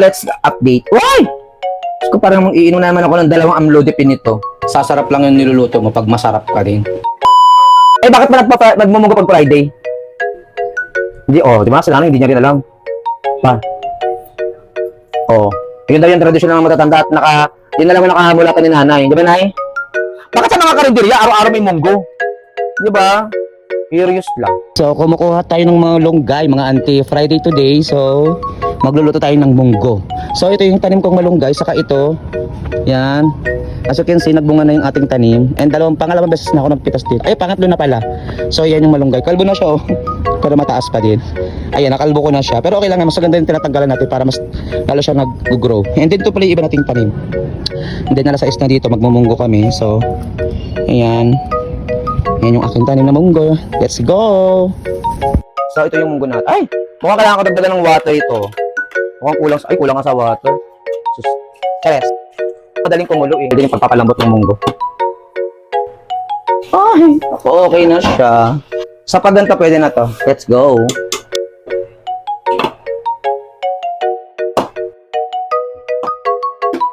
let's update. Uy! Ko parang iinom na naman ako ng dalawang amlodipin nito. Sasarap lang yung niluluto mo pag masarap ka din. Eh, bakit pa nagpa- nagmumunggo pag Friday? Hindi, oh, di ba? Sa nanay, hindi niya rin alam. Pa. Oh. Yun daw yung tradisyon ng matatanda at naka, yun na lang ang nakahamulatan ni nanay. Di ba, nay? Bakit sa mga karinderya, araw-araw may munggo? Di ba? Curious lang. So, kumukuha tayo ng mga longgay, mga auntie. Friday today, so magluluto tayo ng munggo. So, ito yung tanim kong malunggay, saka ito. Yan. As you can see, nagbunga na yung ating tanim. And dalawang pangalawang beses na ako nagpitas dito. Ay, pangatlo na pala. So, yan yung malunggay. Kalbo na siya, oh. Pero mataas pa din. Ayan, nakalbo ko na siya. Pero okay lang, mas maganda yung tinatanggalan natin para mas lalo siya nag-grow. And then, ito pala yung iba nating tanim. And then, alas 6 na dito, magmumunggo kami. So, ayan. Yan yung aking tanim na munggo. Let's go! So, ito yung munggo natin. Ay! Mukhang kailangan ko dagdagan ng water ito. Mukhang kulang sa... Ay, kulang nga sa water. Sus. Cheres. Madaling kumulo eh. Yung pagpapalambot ng munggo. Ay! Ako, okay na siya. Sa pagganto, pwede na to. Let's go.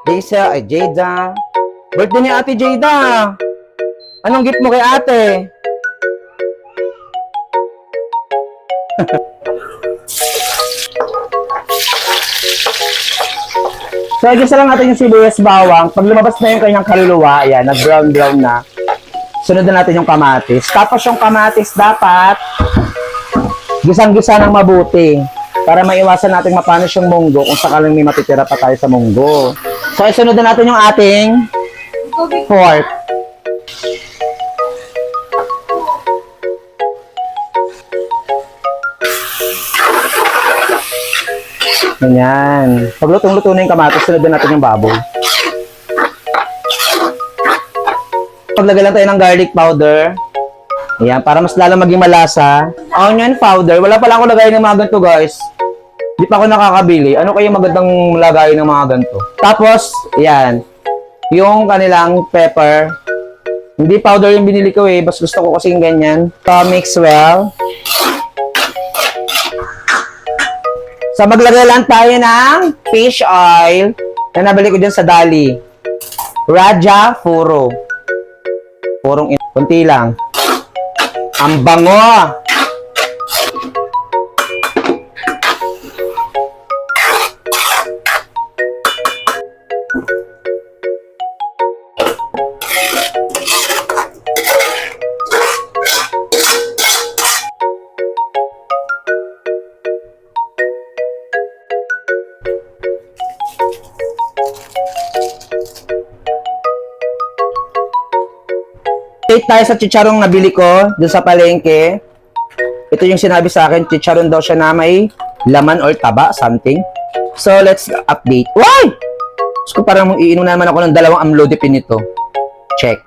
Jaysa, ay Jada. Birthday ni Ate Jada. Anong gift mo kay ate? So, igisa lang natin yung sibuyas bawang. Pag lumabas na yung kanyang kaluluwa, ayan, nag-brown-brown na. Sunod na natin yung kamatis. Tapos yung kamatis dapat gisang-gisa ng mabuti para maiwasan natin mapanish yung munggo kung sakaling may matitira pa tayo sa munggo. So, isunod na natin yung ating pork. Ganyan. Pag lutong-luto na yung kamatis, sunod na natin yung baboy. Paglagay lang tayo ng garlic powder. Ayan, para mas lalo maging malasa. Onion powder. Wala pa lang ako lagay ng mga ganito, guys. Di pa ako nakakabili. Ano kaya magandang lagay ng mga ganito? Tapos, ayan. Yung kanilang pepper. Hindi powder yung binili ko eh. Bas gusto ko kasing ganyan. So, mix well. So, maglagay lang tayo ng fish oil na nabili ko dyan sa Dali. Raja Furo. Purong in- kunti lang. Ang bango! Update tayo sa chicharong nabili ko doon sa palengke. Ito yung sinabi sa akin, chicharon daw siya na may laman or taba, something. So, let's update. Why? Diyos ko parang iinom na naman ako ng dalawang amlodipin nito. Check.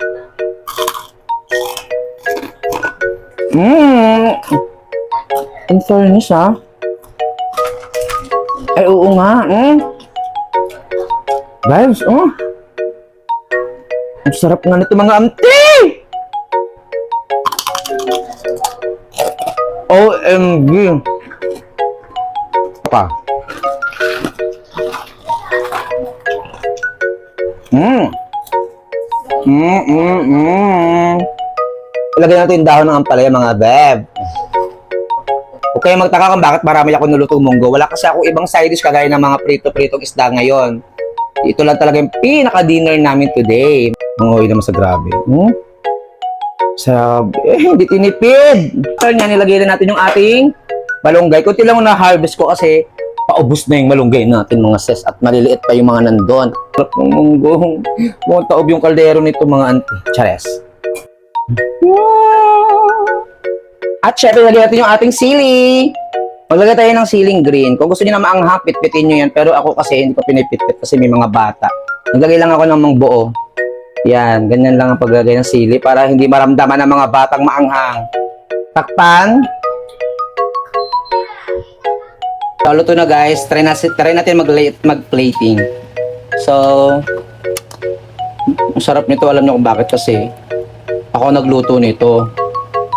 Mmm. In fairness, ha? Ay, oo nga. Mm. Guys, oh. Ang sarap nga nito mga amti! OMG. Pa. Mm. Mm, mm, mm. Ilagay natin dahon ng ampalaya, mga beb. Kayong magtaka kung bakit marami ako nulutong munggo. Wala kasi ako ibang side dish kagaya ng mga prito-pritong isda ngayon. Ito lang talaga yung pinaka-dinner namin today. Manguwi naman sa grabe. Hmm? Sa, eh, hindi tinipid. So, yan, nilagay na natin yung ating malunggay. Kunti lang na harvest ko kasi paubos na yung malunggay natin mga ses at maliliit pa yung mga nandun. Munggong. Mukhang taob yung kaldero nito mga auntie. Chares. At syempre, lagyan natin yung ating sili. Maglagay tayo ng siling green. Kung gusto niyo na maanghang, pitpitin nyo yan. Pero ako kasi hindi ko pinipitpit kasi may mga bata. Naglagay lang ako ng mga buo. Yan, ganyan lang ang paglagay ng sili para hindi maramdaman ng mga batang maanghang. Takpan. So, luto na guys. Try, na, try natin mag, mag-plating. So, ang sarap nito. Alam niyo kung bakit kasi ako nagluto nito.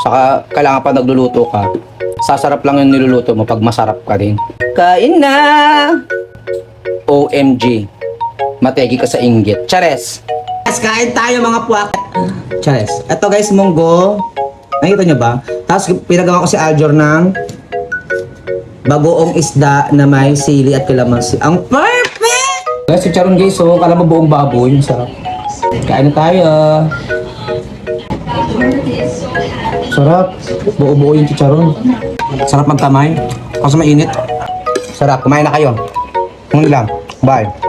Saka kailangan pa nagluluto ka. Sasarap lang yung niluluto mo pag masarap ka din. Kain na! OMG. Mategi ka sa inggit. Chares! Guys, kain tayo mga puwak. Chares. Ito guys, munggo. Nakita nyo ba? Tapos pinagawa ko si Aljor ng bagoong isda na may sili at kalamansi. Ang perfect! Guys, si Charon guys, so kala mo buong baboy. Ang sarap. Kain na tayo. Sarap. Buo-buo yung chicharon. Sarap magkamay. Kasi mainit. Sarap. Kumain na kayo. Ngayon lang. Bye.